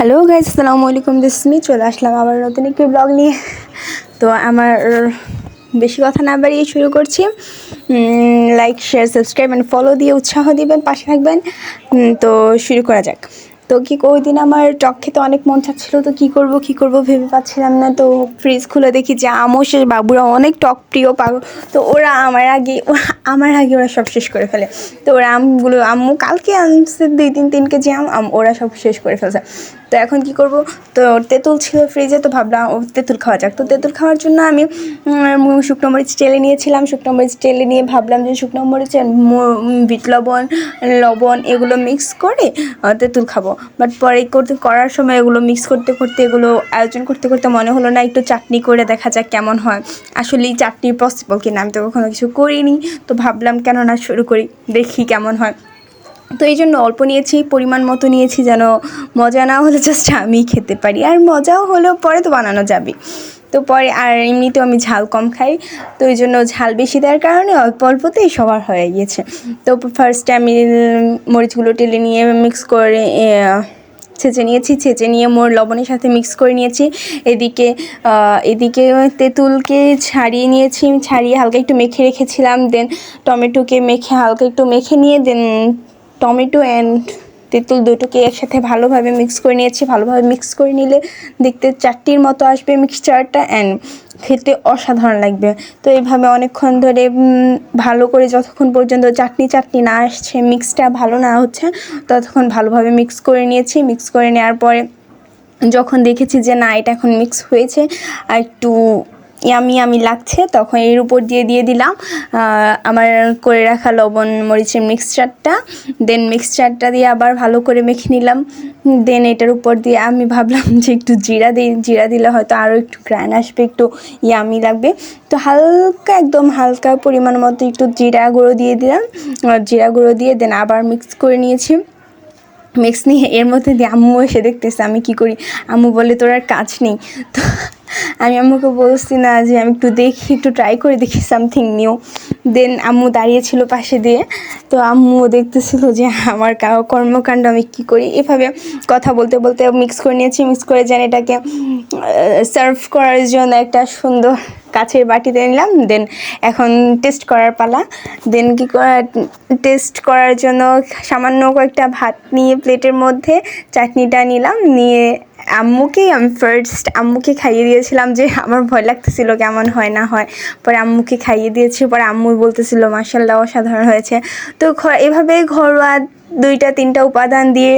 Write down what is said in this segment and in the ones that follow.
Hello guys আসসালামু আলাইকুম দিসমি চলে আসলাম আবার নতুন একটি ব্লগ নিয়ে। তো আমার বেশি কথা না বাড়িয়ে শুরু করছি। Like share subscribe and follow দিয়ে উৎসাহ দিবেন, পাশে থাকবেন। তো শুরু করা যাক। তো কি ওই দিন আমার টক খেতে অনেক মন চাচ্ছিল, তো কি করব কি করব ভেবে পাচ্ছিলাম না। তো ফ্রিজ খুলে দেখি যে আমও শেষ বাবুরা অনেক টক প্রিয় পাগল। তো ওরা আমার আগে আমার আগে ওরা সব শেষ করে ফেলে। তো ওরা আমগুলো, আম্মু কালকে আনছে দুই তিন তিন কেজি আম ওরা সব শেষ করে ফেলছে। তো এখন কি করব, তো তেঁতুল ছিল ফ্রিজে তো ভাবলাম, ও তেঁতুল খাওয়া যাক। তো তেঁতুল খাওয়ার জন্য আমি শুকনো মরিচ টেলে নিয়েছিলাম। শুকনো মরিচ টেলে নিয়ে ভাবলাম যে শুকনো মরিচ বিট লবণ লবণ এগুলো মিক্স করে তেঁতুল খাব। বাট পরে করতে, করার সময় এগুলো মিক্স করতে করতে, এগুলো আয়োজন করতে করতে মনে হলো না একটু চাটনি করে দেখা যাক কেমন হয়। আসলেই চাটনি পসিবল কিনা, আমি তো কখনো কিছু করিনি, তো ভাবলাম কেন না শুরু করি, দেখি কেমন হয়। তো এই জন্য অল্প নিয়েছি, পরিমাণ মতো নিয়েছি যেন মজা না হলে জাস্ট আমি খেতে পারি, আর মজাও হলেও পরে তো বানানো যাবে। তো পরে আর এমনিতেও আমি ঝাল কম খাই, তো ওই জন্য ঝাল বেশি দেওয়ার কারণে অল্প অল্পতেই সবার হয়ে গিয়েছে। তো ফার্স্টে আমি মরিচগুলো টেলে নিয়ে মিক্স করে ছেঁচে নিয়েছি, ছেঁচে নিয়ে মোর লবণের সাথে মিক্স করে নিয়েছি। এদিকে এদিকে তেঁতুলকে ছাড়িয়ে নিয়েছি, ছাড়িয়ে হালকা একটু মেখে রেখেছিলাম দেন টমেটোকে মেখে, হালকা একটু মেখে নিয়ে দেন টমেটো অ্যান্ড তেঁতুল দুটোকে একসাথে ভালোভাবে মিক্স করে নিয়েছি। ভালোভাবে মিক্স করে নিলে দেখতে চাটনির মতো আসবে মিক্সচারটা অ্যান্ড খেতে অসাধারণ লাগবে। তো এইভাবে অনেকক্ষণ ধরে ভালো করে যতক্ষণ পর্যন্ত চাটনি চাটনি না আসছে মিক্সটা ভালো না হচ্ছে, ততক্ষণ ভালোভাবে মিক্স করে নিয়েছি। মিক্স করে নেওয়ার পরে যখন দেখেছি যে না, এটা এখন মিক্স হয়েছে, আর একটু ইয়ামি ইয়ামি লাগছে, তখন এর উপর দিয়ে দিয়ে দিলাম। আমার করে রাখা লবণ মরিচের মিক্সচারটা দেন মিক্সচারটা দিয়ে আবার ভালো করে মেখে নিলাম। দেন এটার উপর দিয়ে আমি ভাবলাম যে একটু জিরা দিই, জিরা দিলে হয়তো আরও একটু গ্রান আসবে, একটু ইয়ামি লাগবে। তো হালকা, একদম হালকা পরিমাণ মতো একটু জিরা গুঁড়ো দিয়ে দিলাম। জিরা গুঁড়ো দিয়ে দেন আবার মিক্স করে নিয়েছি। মিক্স নিয়ে এর মধ্যে দিয়ে আম্মু এসে দেখতেছে, আমি কি করি? আম্মু বলে, তোর আর কাজ নেই। তো আমি আম্মুকে বলছি না যে আমি একটু দেখি, একটু ট্রাই করে দেখি সামথিং নিউ দেন আম্মু দাঁড়িয়েছিল পাশে দিয়ে। তো আম্মু দেখতেছিল যে আমার কর্মকাণ্ড আমি কি করি। এভাবে কথা বলতে বলতে মিক্স করে নিয়েছি মিক্স করে যেন এটাকে সার্ভ করার জন্য একটা সুন্দর কাছের বাটিতে নিলাম। দেন এখন টেস্ট করার পালা। দেন কি টেস্ট করার জন্য সামান্য কয়েকটা ভাত নিয়ে প্লেটের মধ্যে, চাটনিটা নিলাম। নিয়ে আম্মুকেই আমি ফার্স্ট আম্মুকে খাইয়ে দিয়েছিলাম যে আমার ভয় লাগতেছিল কেমন হয় না হয়। পরে আম্মুকে খাইয়ে দিয়েছি, পরে আম্মু বলতেছিল মার্শাল্লাহ অসাধারণ হয়েছে। তো এভাবে ঘরোয়া দুইটা, তিনটা উপাদান দিয়ে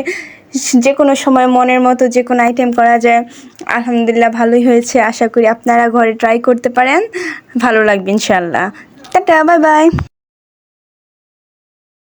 যে কোনো সময় মনের মতো যে কোনো আইটেম করা যায়। আলহামদুলিল্লাহ, ভালোই হয়েছে। আশা করি আপনারা ঘরে ট্রাই করতে পারেন। ভালো লাগবে ইনশাল্লাহ টাটা বাই বাই